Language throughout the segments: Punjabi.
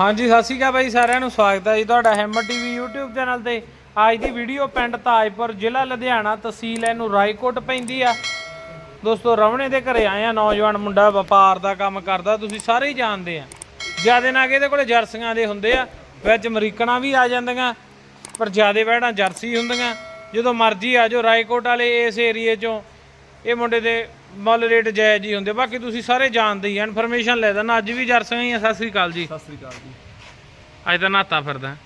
ਹਾਂਜੀ, ਸਤਿ ਸ਼੍ਰੀ ਅਕਾਲ ਬਾਈ ਸਾਰਿਆਂ ਨੂੰ, ਸਵਾਗਤ ਹੈ ਜੀ ਤੁਹਾਡਾ ਹੈਮਰ ਟੀਵੀ YouTube ਚੈਨਲ ਤੇ। ਅੱਜ ਦੀ ਵੀਡੀਓ ਪਿੰਡ ਤਾਜਪੁਰ, ਜ਼ਿਲ੍ਹਾ ਲੁਧਿਆਣਾ, ਤਹਿਸੀਲ ਇਹਨੂੰ ਰਾਏਕੋਟ ਪੈਂਦੀ ਆ। ਦੋਸਤੋ ਰਵਣੇ ਦੇ ਘਰੇ ਆਏ ਆ, ਨੌਜਵਾਨ ਮੁੰਡਾ ਵਪਾਰ ਦਾ ਕੰਮ ਕਰਦਾ, ਤੁਸੀਂ ਸਾਰੇ ਹੀ ਜਾਣਦੇ ਆ। ਜਿਆਦੇ ਨਾ ਇਹਦੇ ਕੋਲੇ ਜਰਸੀਆਂ ਦੇ ਹੁੰਦੇ ਆ, ਵਿੱਚ ਅਮਰੀਕਨਾਂ ਵੀ ਆ ਜਾਂਦੀਆਂ, ਪਰ ਜਿਆਦੇ ਵਹਿੜਾਂ ਜਰਸੀ ਹੁੰਦੀਆਂ। ਜਦੋਂ ਮਰਜ਼ੀ ਆ ਜਾਓ, ਰਾਏਕੋਟ ਵਾਲੇ ਇਸ ਏਰੀਏ ਚੋਂ, ਇਹ ਮੁੰਡੇ ਦੇ ਮੁੱਲ ਰੇਟ ਜਾਇਜ਼ ਹੀ ਹੁੰਦੇ ਬਾਕੀ ਤੁਸੀਂ ਸਾਰੇ ਜਾਣਦੇ ਹੀ ਇਨਫੋਰਮੇਸ਼ਨ ਲੈ ਦੇਣਾ ਅੱਜ ਵੀ ਜਰਸੀਆਂ ਹੀ ਆ ਸਤਿ ਸ੍ਰੀ ਅਕਾਲ ਜੀ। ਸਤਿ ਸ੍ਰੀ ਅਕਾਲ ਜੀ। ਅੱਜ ਤਾਂ ਨਹਾਤਾ ਫਿਰਦਾ।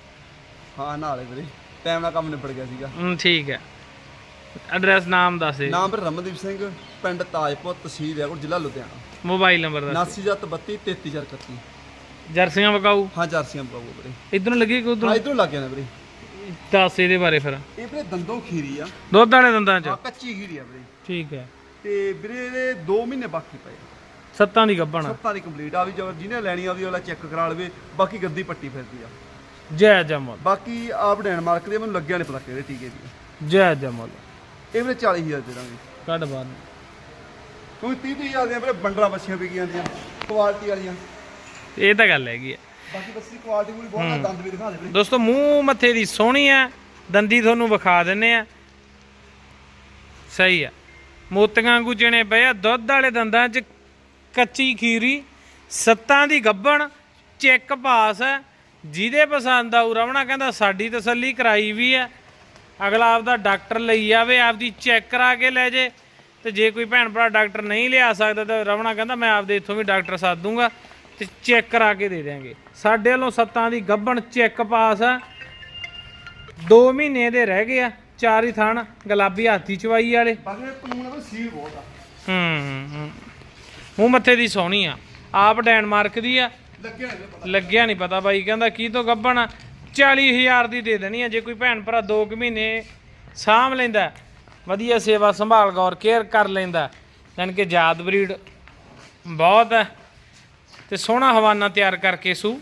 ਹਾਂ ਨਾਲੇ ਵੀਰੇ ਟਾਈਮ ਨਾਲ ਕੰਮ ਨਿਬੜ ਗਿਆ ਸੀਗਾ। ਹੂੰ ਠੀਕ ਹੈ। ਐਡਰੈਸ ਨਾਮ ਦੱਸ ਦੇ। ਨਾਮ ਵੀਰ ਰਮਨਦੀਪ ਸਿੰਘ ਪਿੰਡ ਤਾਜਪੁਰ ਤਹਿਸੀਲ ਹੈ ਜ਼ਿਲ੍ਹਾ ਲੁਧਿਆਣਾ। ਮੋਬਾਈਲ ਨੰਬਰ ਦੱਸ 7932 33431 ਜਰਸੀਆਂ ਵਕਾਊ? ਹਾਂ ਜਰਸੀਆਂ ਪਾਉ ਵੀਰੇ। ਇਧਰੋਂ ਲੱਗੀ ਕਿ ਉਧਰੋਂ? ਇਧਰੋਂ ਲੱਗ ਗਿਆ ਨਾ ਵੀਰੇ। ਦੱਸ ਇਹਦੇ ਬਾਰੇ ਫਿਰ। ਇਹ ਵੀਰੇ ਦੰਦੋਂ ਖੀਰੀ ਆ। ਦੁੱਧ ਵਾਲੇ ਦੰਦਾਂ ਚ? ਆ ਕੱਚੀ ਖੀਰੀ ਆ ਵੀਰੇ। ਠੀਕ ਹੈ। ਤੇ ਵੀਰੇ ਇਹਦੇ 2 ਮਹੀਨੇ ਬਾਕੀ ਪਏ ਆ। ਸੱਤਾਂ ਦੀ ਗੱਬਣ ਸੱਤਾਂ ਦੀ ਕੰਪਲੀਟ ਆ ਵੀ ਜੋ ਜਿਹਨੇ ਲੈਣੀ ਆ ਵੀ ਉਹਲਾ ਚੈੱਕ ਕਰਾ ਲਵੇ ਬਾਕੀ ਗੱਦੀ ਪੱਟੀ ਫਿਰਦੀ ਆ। ਜੈ ਜਮਲ ਬਾਕੀ ਆਪ ਡੈਨਮਾਰਕ ਦੇ ਮੈਨੂੰ ਲੱਗਿਆ ਨਹੀਂ ਪਤਾ ਕਿਹੜੇ ਟੀਕੇ ਦੀ ਜੈ ਜਮਲ ਇਹ ਵੀਰੇ 40000 ਦੇ ਦਾਂਗੇ। ਕੱਢ ਬਾਹਰ ਕੋਈ 30 ਹਜ਼ਾਰ ਦੀਆਂ ਵੀਰੇ ਬੰਡਲਾਂ ਬੱਚੀਆਂ ਵਿਕੀਆਂ ਦੀਆਂ ਕੁਆਲਿਟੀ ਵਾਲੀਆਂ। ਇਹ ਤਾਂ ਗੱਲ ਹੈਗੀ ਹੈ ਬਾਕੀ ਬੱਸੀ ਕੁਆਲਿਟੀ ਪੂਰੀ ਬਹੁਤ ਆ ਦੰਦ ਵੀ ਦਿਖਾ ਦੇ ਵੀਰੇ। ਦੋਸਤੋ ਮੂੰਹ ਮੱਥੇ ਦੀ ਸੋਹਣੀ ਹੈ ਦੰਦੀ ਤੁਹਾਨੂੰ ਵਿਖਾ ਦਿੰਨੇ ਆ। ਸਹੀ ਆ। ਮੋਤੀਆਂ ਵਾਂਗੂ ਚਿਣੇ ਪਏ ਆ, ਦੁੱਧ ਵਾਲੇ ਦੰਦਾਂ 'ਚ ਕੱਚੀ ਖੀਰੀ, ਸੱਤਾਂ ਦੀ ਗੱਬਣ, ਚੈੱਕ ਪਾਸ ਹੈ। ਜਿਹਦੇ ਪਸੰਦ ਆਊ ਰਵਣਾ ਕਹਿੰਦਾ, ਸਾਡੀ ਤਸੱਲੀ ਕਰਾਈ ਵੀ ਹੈ। ਅਗਲਾ ਆਪਦਾ ਡਾਕਟਰ ਲਈ ਆਵੇ, ਆਪਦੀ ਚੈੱਕ ਕਰਾ ਕੇ ਲੈ ਜੇ। ਤੇ ਜੇ ਕੋਈ ਭੈਣ ਭਰਾ ਡਾਕਟਰ ਨਹੀਂ ਲਿਆ ਸਕਦਾ, ਤਾਂ ਰਵਣਾ ਕਹਿੰਦਾ, ਮੈਂ ਆਪਦੇ ਇੱਥੋਂ ਵੀ ਡਾਕਟਰ ਸੱਦ ਦੂੰਗਾ ਤੇ ਚੈੱਕ ਕਰਾ ਕੇ ਦੇ ਦਿਆਂਗੇ। ਸਾਡੇ ਵੱਲੋਂ ਸੱਤਾਂ ਦੀ ਗੱਬਣ ਚੈੱਕ ਪਾਸ ਆ 2 ਮਹੀਨੇ ਦੇ ਰਹਿ ਗਏ ਆ। ਚਾਰ ਹੀ ਥਣ ਗੁਲਾਬੀ ਹਾਥੀ ਚਵਾਈ ਵਾਲੇ। ਬਾਕੀ ਕਾਨੂੰਨ ਦਾ ਸੀਲ ਬਹੁਤ ਆ। ਹੂੰ ਹੂੰ ਮੂੰਹ ਮੱਥੇ ਦੀ ਸੋਹਣੀ ਆ। ਆਪ ਡੈਨਮਾਰਕ ਦੀ ਆ। ਲੱਗਿਆ ਨਹੀਂ ਪਤਾ। ਲੱਗਿਆ ਨਹੀਂ ਪਤਾ ਬਾਈ ਕਹਿੰਦਾ ਕੀ ਤੋਂ ਗੱਬਣ 40000 ਦੀ ਦੇ ਦੇਣੀ ਆ ਜੇ ਕੋਈ ਭੈਣ ਭਰਾ 2 ਕੁ ਮਹੀਨੇ ਸਾਂਭ ਲੈਂਦਾ ਵਧੀਆ ਸੇਵਾ ਸੰਭਾਲ ਗੌਰ ਕੇਅਰ ਕਰ ਲੈਂਦਾ ਯਾਨੀ ਕਿ ਜਾਤ ਬਰੀਡ ਬਹੁਤ ਹੈ ਤੇ ਸੋਹਣਾ ਹਵਾਨਾ ਤਿਆਰ ਕਰਕੇ ਸੂ।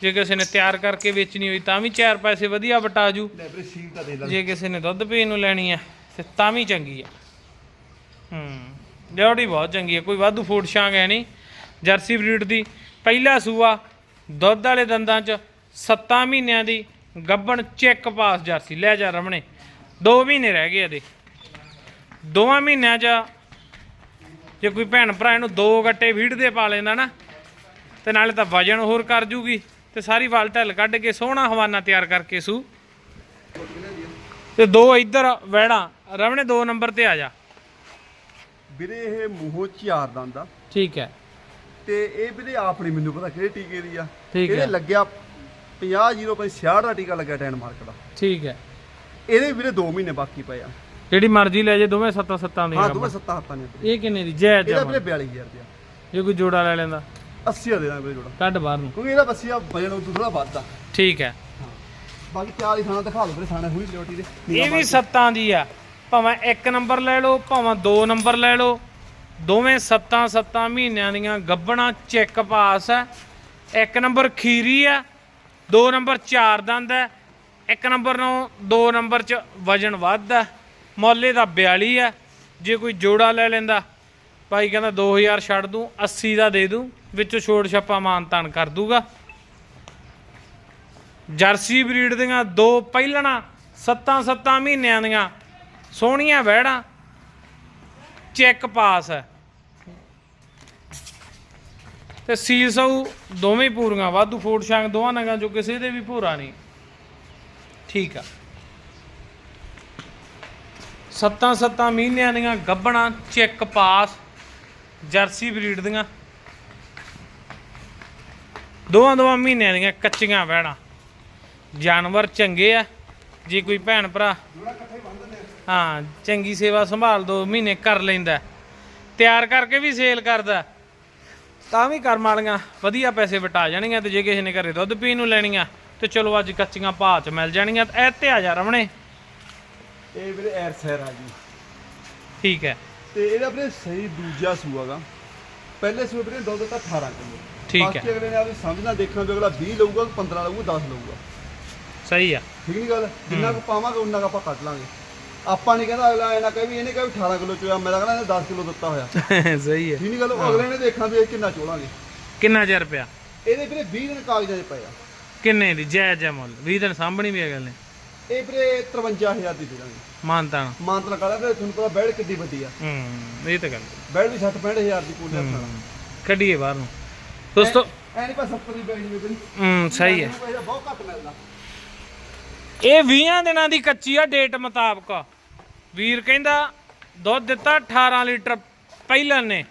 ਜੇ ਕਿਸੇ ਨੇ ਤਿਆਰ ਕਰਕੇ ਵੇਚਣੀ ਹੋਈ ਤਾਂ ਵੀ ਚਾਰ ਪੈਸੇ ਵਧੀਆ ਵਟਾ ਜੂ। ਲੈ ਵੀਰੇ ਸੀਲ ਤਾਂ ਦੇ ਲੈ ਜੇ ਕਿਸੇ ਨੇ ਦੁੱਧ ਪੀਣ ਨੂੰ ਲੈਣੀ ਆ ਤੇ ਤਾਂ ਵੀ ਚੰਗੀ ਆ। ਹੂੰ ਡਿਊਟੀ ਬਹੁਤ ਚੰਗੀ ਆ ਕੋਈ ਵਾਧੂ ਫੂਡ ਸ਼ਾਂਗ ਹੈ ਨਹੀਂ। ਜਰਸੀ ਬਰੀਡ ਦੀ ਪਹਿਲਾ ਸੂਆ ਦੁੱਧ ਵਾਲੇ ਦੰਦਾਂ 'ਚ 7 ਮਹੀਨਿਆਂ ਦੀ ਗੱਬਣ ਚੈੱਕ ਪਾਸ ਜਰਸੀ। ਲੈ ਜਾ ਰਮਣੇ 2 ਮਹੀਨੇ ਰਹਿ ਗਏ ਇਹਦੇ। ਦੋਵਾਂ ਮਹੀਨਿਆਂ 'ਚ ਜੇ ਕੋਈ ਭੈਣ ਭਰਾ ਇਹਨੂੰ ਦੋ ਗੱਟੇ ਵੀੜ ਦੇ ਪਾ ਲੈਂਦਾ ਨਾ ਤੇ ਨਾਲੇ ਤਾਂ ਵਜਨ ਹੋਰ ਕਰ ਜੂਗੀ। ਤੇ ਸਾਰੀ ਵਾਲ ਢੱਲ ਕੱਢ ਕੇ ਸੋਹਣਾ ਹਵਾਨਾ ਤਿਆਰ ਕਰਕੇ ਸੂ। ਤੇ ਦੋ ਇੱਧਰ ਵਹਿਣਾ ਰਵਣੇ ਦੋ ਨੰਬਰ ਤੇ ਆ ਜਾ। ਵੀਰੇ ਇਹ ਮੂੰਹੋਂ ਚਾਰ ਦੰਦ ਆ। ਠੀਕ ਹੈ। ਤੇ ਇਹ ਵੀਰੇ ਆਪ ਨਹੀਂ ਮੈਨੂੰ ਪਤਾ ਕਿਹੜੇ ਟੀਕੇ ਦੀ ਆ। ਇਹਦੇ। ਲੱਗਿਆ 50 0 66 ਦਾ ਟੀਕਾ ਲੱਗਿਆ ਡੈਨਮਾਰਕ ਦਾ। ਠੀਕ ਹੈ। ਇਹਦੇ ਵੀਰੇ 2 ਮਹੀਨੇ ਬਾਕੀ ਪਏ ਆ। ਜਿਹੜੀ ਮਰਜ਼ੀ ਲੈ ਜੇ ਦੋਵੇਂ ਸੱਤਾਂ ਸੱਤਾਂ ਦੀਆਂ ਹਾਂ। ਦੋਵੇਂ ਸੱਤਾਂ ਹੱਥਾਂ ਨੇ ਵੀਰੇ। ਇਹ ਕਿੰਨੇ ਦੀ? ਜੈ ਇਹਦਾ ਜਮਾ ਵੀਰੇ 42000 ਰੁਪਇਆ ਜੇ ਕੋਈ ਜੋੜਾ ਲੈ ਲੈਂਦਾ। 80 ਦਾ ਦੇ ਦਾਂਗੇ ਵੀਰੇ ਜੋੜਾ। ਕੱਢ ਬਾਹਰ ਨੂੰ। ਕਿਉਂਕਿ ਇਹਦਾ ਬੱਸੀਆ ਵਜਨ ਉਹ ਥੋੜਾ ਵੱਧ ਆ ਠੀਕ ਹੈ। ਬਾਕੀ ਚਾਰ ਹੀ ਥਾਣਾ ਦਿਖਾ ਲਓ ਵੀਰੇ ਥਾਣੇ ਹੋਈ ਲਿਓਟੀ ਦੇ। ਇਹ ਵੀ ਸੱਤਾਂ ਦੀ ਆ। ਭਾਵੇਂ ਇੱਕ ਨੰਬਰ ਲੈ ਲਓ ਭਾਵੇਂ ਦੋ ਨੰਬਰ ਲੈ ਲਓ। ਦੋਵੇਂ ਸੱਤਾਂ ਸੱਤਾਂ ਮਹੀਨਿਆਂ ਦੀਆਂ ਗੱਬਣਾ ਚੈੱਕ ਪਾਸ ਆ ਇੱਕ ਨੰਬਰ ਖੀਰੀ ਆ ਦੋ ਨੰਬਰ ਚਾਰ ਦੰਦ ਹੈ। ਇੱਕ ਨੰਬਰ ਨੂੰ ਦੋ ਨੰਬਰ ਚ ਵਜਨ ਵੱਧ ਆ ਮੁੱਲੇ ਦਾ 42 ਆ ਜੇ ਕੋਈ ਜੋੜਾ ਲੈ ਲੈਂਦਾ ਭਾਈ ਕਹਿੰਦਾ 2000 ਛੱਡ ਦੂੰ 80 ਦਾ ਦੇ ਦੂੰ। ਵਿੱਚੋਂ ਛੋੜ ਛੱਪਾ ਮਾਨ ਤਾਨ ਕਰ ਦੂਗਾ। ਜਰਸੀ ਬਰੀਡ ਦੀਆਂ ਦੋ ਪਹਿਲਣਾ, ਸੱਤਾਂ ਸੱਤਾਂ ਮਹੀਨਿਆਂ ਦੀਆਂ ਸੋਹਣੀਆਂ ਵਹਿੜਾਂ। ਚੈੱਕ ਪਾਸ ਹੈ। ਤੇ ਸੀਲ ਸੌ ਦੋਵੇਂ ਪੂਰੀਆਂ, ਵਾਧੂ ਫੋਟ ਸ਼ਾਂਗ ਦੋਵਾਂ ਨੰਗਾਂ ਜੋ ਕਿਸੇ ਦੇ ਵੀ ਭੂਰਾ ਨਹੀਂ। ਠੀਕ ਆ। ਸੱਤਾਂ ਸੱਤਾਂ ਮਹੀਨਿਆਂ ਦੀਆਂ ਗੱਬਣਾ, ਚੈੱਕ ਪਾਸ, ਜਰਸੀ ਬਰੀਡ ਦੀਆਂ। ਦੋਵਾਂ ਦੋਵਾਂ ਮਹੀਨਿਆਂ ਦੀਆਂ ਕੱਚੀਆਂ ਵਹਿੜਾਂ। ਜਾਨਵਰ ਚੰਗੇ ਆ ਜੇ ਕੋਈ ਭੈਣ ਭਰਾ ਹਾਂ ਚੰਗੀ ਸੇਵਾ ਸੰਭਾਲ ਦੋ ਮਹੀਨੇ ਕਰ ਲੈਂਦਾ। ਤਿਆਰ ਕਰਕੇ ਵੀ ਸੇਲ ਕਰਦਾ। ਤਾਂ ਵੀ ਕਰਮ ਵਾਲੀਆਂ ਵਧੀਆ ਪੈਸੇ ਵਟਾ ਜਾਣਗੀਆਂ ਤੇ ਜੇ ਕਿਸੇ ਨੇ ਘਰੇ ਦੁੱਧ ਪੀਣ ਨੂੰ ਲੈਣੀਆਂ ਤੇ ਚਲੋ ਅੱਜ ਕੱਚੀਆਂ ਭਾਅ 'ਚ ਮਿਲ ਜਾਣਗੀਆਂ ਤੇ ਤੇ ਆ ਜਾ ਰਮਣੇ। ਇਹ ਵੀਰੇ ਐਰ ਸੈਰ ਆ ਜੀ। ਠੀਕ ਹੈ। ਤੇ ਇਹਦਾ ਵੀਰੇ ਸਹੀ ਦੂਜਾ ਸੂਆਗਾ ਪਹਿਲੇ ਸੂਏ ਵੀਰੇ ਦੁੱਧ ਦਿੱਤਾ 18 ਕਿਲੋ। ਠੀਕ ਹੈ। ਬਾਕੀ ਅਗਲੇ ਨੇ ਆਪਣੀ ਸਮਝਣਾ ਦੇਖਣਾ ਵੀ ਅਗਲਾ 20 ਲਊਗਾ 15 ਲਊਗਾ 10 ਲਊਗਾ। ਸਹੀ ਆ। ਠੀਕ ਨਹੀਂ ਗੱਲ? ਜਿੰਨਾ ਕੁ ਪਾਵਾਂਗੇ ਉਨਾ ਕੁ ਆਪਾਂ ਕੱਢ ਲਾਂਗੇ। ਆਪਾਂ ਨਹੀਂ ਕਹਿੰਦਾ ਅਗਲਾ ਐ ਨਾ ਕਹੇ ਵੀ ਇਹਨੇ ਕਹੇ 18 ਕਿਲੋ ਚੋਇਆ ਮੈਂ ਤਾਂ ਕਹਿੰਦਾ ਇਹਨੇ 10 ਕਿਲੋ ਦਿੱਤਾ ਹੋਇਆ। ਸਹੀ ਹੈ। ਠੀਕ ਨਹੀਂ ਗੱਲ? ਉਹ ਅਗਲੇ ਨੇ ਦੇਖਣਾ ਵੀ ਇਹ ਕਿੰਨਾ ਚੋਲਾਂਗੇ। ਕਿੰਨਾ ਚਿਰ ਪਿਆ ਇਹਦੇ ਵੀਰੇ 20 ਦਿਨ ਕਾਗਜ਼ਾਂ 'ਚ ਪਏ ਆ। ਕਿੰਨੇ ਦੀ? ਜਾਇਜ਼ ਆ ਮੁੱਲ। 20 ਦਿਨ ਸਾਂਭਣੀ ਵੀ ਹੈ ਗੱਲ ਨੇ। ਇਹ ਵੀਰੇ 53000 ਦੀ ਦੇ ਦਾਂਗੇ। ਮਾਨਤਾਨ ਮਾਨਤਨ ਕਰਾ ਤੇ ਤੁਹਾਨੂੰ ਪਤਾ ਬੈੜ ਕਿੱਡੀ ਵੱਡੀ ਆ। ਹੂੰ ਇਹ ਤਾਂ ਗੱਲ ਬੈੜ ਵੀ 60 65000 ਦੀ ਕੂਲਰ ਨਾਲ ਕੱਢੀਏ ਬਾਹਰ ਨੂੰ। ਦੋਸਤੋ। ਐ ਨਹੀਂ ਪਾ 70 ਦੀ ਬੈਗ ਨਹੀਂ ਵੀਰੇ ਹੂੰ ਸਹੀ ਹੈ। ਬਹੁਤ ਘੱਟ ਮਿਲਦਾ। ਇਹ 20 ਦਿਨਾਂ ਦੀ ਕੱਚੀ ਆ ਡੇਟ ਮੁਤਾਬਕ। ਵੀਰ ਕਹਿੰਦਾ ਦੁੱਧ ਦਿੱਤਾ 18 ਲੀਟਰ ਪਹਿਲਾਂ ਨੇ।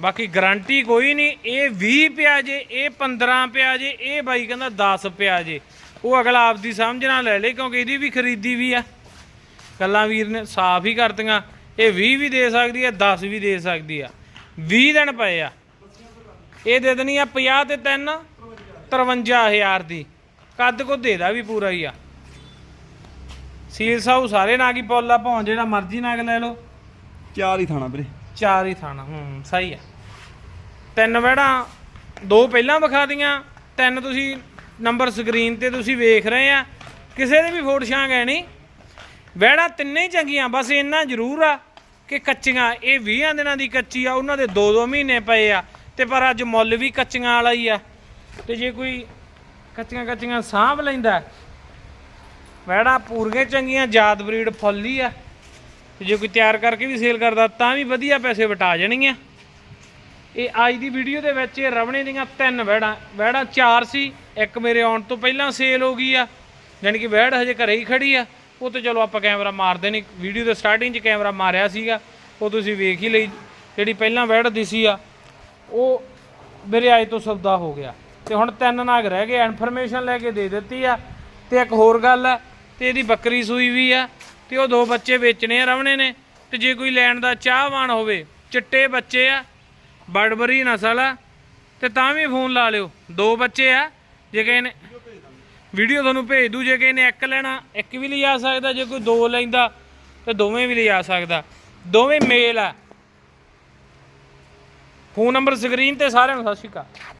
ਬਾਕੀ ਗਾਰੰਟੀ ਕੋਈ ਨਹੀਂ ਇਹ 20 ਪਿਆ ਜੇ ਇਹ 15 ਪਿਆ ਜੇ ਇਹ ਬਾਈ ਕਹਿੰਦਾ 10 ਪਿਆ ਜੇ। ਉਹ ਅਗਲਾ ਆਪਦੀ ਸਮਝ ਨਾਲ ਲੈ ਲੇ ਕਿਉਂਕਿ ਇਹਦੀ ਵੀ ਖਰੀਦੀ ਵੀ ਆ। ਕੱਲਾ ਵੀਰ ਨੇ ਸਾਫ਼ ਹੀ ਕਰਤੀਆਂ। ਇਹ 20 ਵੀ ਦੇ ਸਕਦੀ ਆ 10 ਵੀ ਦੇ ਸਕਦੀ ਆ। 20 ਦਿਨ ਪਏ ਆ। ਇਹ ਦੇ ਦੇਣੀ ਆ 50 ਤੇ 3 53000 ਦੀ। ਕੱਦ ਕੋ ਦੇਦਾ ਵੀ ਪੂਰਾ ਹੀ ਆ। ਸੀਲ ਸਾਊ ਸਾਰੇ ਨਾਗ ਹੀ ਪੋਲਾ ਭਾਂ ਜਿਹੜਾ ਮਰਜ਼ੀ ਨਾਗ ਲੈ ਲਓ। ਚਾਰ ਹੀ ਥਾਣਾ ਵੀਰੇ। ਚਾਰ ਹੀ ਥਾਣਾ ਹੂੰ ਸਹੀ ਆ। ਤਿੰਨ ਵੜਾਂ ਦੋ ਪਹਿਲਾਂ ਵਿਖਾ ਦੀਆਂ ਤਿੰਨ ਤੁਸੀਂ ਨੰਬਰ ਸਕਰੀਨ ਤੇ ਤੁਸੀਂ ਵੇਖ ਰਹੇ ਆ। ਕਿਸੇ ਦੇ ਵੀ ਫੋਟ ਛਾਂਗ ਹੈ ਨਹੀਂ। ਵਹਿੜਾ ਤਿੰਨੇ ਹੀ ਚੰਗੀਆਂ ਬਸ ਇੰਨਾ ਜ਼ਰੂਰ ਆ ਕਿ ਕੱਚੀਆਂ ਇਹ 20 ਦਿਨਾਂ ਦੀ ਕੱਚੀ ਆ ਉਹਨਾਂ ਦੇ 2-2 ਮਹੀਨੇ ਪਏ ਆ। ਤੇ ਪਰ ਅੱਜ ਮੁੱਲ ਵੀ ਕੱਚੀਆਂ ਵਾਲਾ ਹੀ ਆ। ਤੇ ਜੇ ਕੋਈ ਕੱਚੀਆਂ ਕੱਚੀਆਂ ਸਾਂਭ ਲੈਂਦਾ ਵਹਿੜਾ ਪੂਰੀਆਂ ਚੰਗੀਆਂ, ਜਾਤ ਬਰੀਡ ਫੁੱਲ ਹੀ ਆ। ਤੇ ਜੇ ਕੋਈ ਤਿਆਰ ਕਰਕੇ ਵੀ ਸੇਲ ਕਰਦਾ, ਤਾਂ ਵੀ ਵਧੀਆ ਪੈਸੇ ਵਟਾ ਜਾਣਗੀਆਂ। ਇਹ ਅੱਜ ਦੀ ਵੀਡੀਓ ਦੇ ਵਿੱਚ ਇਹ ਰਵਣੇ ਦੀਆਂ ਤਿੰਨ ਵਹਿੜਾਂ ਵਹਿੜਾਂ ਚਾਰ ਸੀ, ਇੱਕ ਮੇਰੇ ਆਉਣ ਤੋਂ ਪਹਿਲਾਂ ਸੇਲ ਹੋ ਗਈ ਆ। ਯਾਨੀ ਕਿ ਵਹਿੜ ਹਜੇ ਘਰੇ ਹੀ ਖੜੀ ਆ। ਉਹ ਤੇ ਚਲੋ ਆਪਾਂ ਕੈਮਰਾ ਮਾਰਦੇ ਨਹੀਂ ਵੀਡੀਓ ਦੇ ਸਟਾਰਟਿੰਗ 'ਚ ਕੈਮਰਾ ਮਾਰਿਆ ਸੀਗਾ। ਉਹ ਤੁਸੀਂ ਵੇਖ ਹੀ ਲਈ, ਜਿਹੜੀ ਪਹਿਲਾਂ ਵਹਿੜ ਦਿਸੀ ਆ। ਉਹ ਮੇਰੇ ਆਏ ਤੋਂ ਸੌਦਾ ਹੋ ਗਿਆ। ਤੇ ਹੁਣ ਤਿੰਨ ਨਾਗ ਰਹਿ ਗਏ ਇਨਫੋਰਮੇਸ਼ਨ ਲੈ ਕੇ ਦੇ ਦਿੱਤੀ ਆ। ਤੇ ਇੱਕ ਹੋਰ ਗੱਲ ਆ, ਤੇ ਇਹਦੀ ਬੱਕਰੀ ਸੂਈ ਵੀ ਆ, ਤੇ ਉਹ ਦੋ ਬੱਚੇ ਵੇਚਣੇ ਆ ਰਵਣੇ ਨੇ। ਤੇ ਜੇ ਕੋਈ ਲੈਣ ਦਾ ਚਾਹਵਾਨ ਹੋਵੇ, ਚਿੱਟੇ ਬੱਚੇ ਆ, ਬੜਬਰੀ ਨਸਲ ਆ, ਤੇ ਤਾਂ ਵੀ ਫੋਨ ਲਾ ਲਿਓ। ਦੋ ਬੱਚੇ ਆ, ਜੇ ਕਿਸੇ ਨੇ ਵੀਡੀਓ ਤੁਹਾਨੂੰ ਭੇਜ ਦੂ, ਜੇ ਕਿਸੇ ਨੇ ਇੱਕ ਲੈਣਾ, ਇੱਕ ਵੀ ਲਿਜਾ ਸਕਦਾ, ਜੇ ਕੋਈ ਦੋ ਲੈਂਦਾ, ਤੇ ਦੋਵੇਂ ਵੀ ਲਿਜਾ ਸਕਦਾ। ਦੋਵੇਂ ਮੇਲ ਆ। ਫੋਨ ਨੰਬਰ ਸਕਰੀਨ ਤੇ ਸਾਰਿਆਂ ਨੂੰ ਸਤਿ ਸ਼੍ਰੀ ਅਕਾਲ।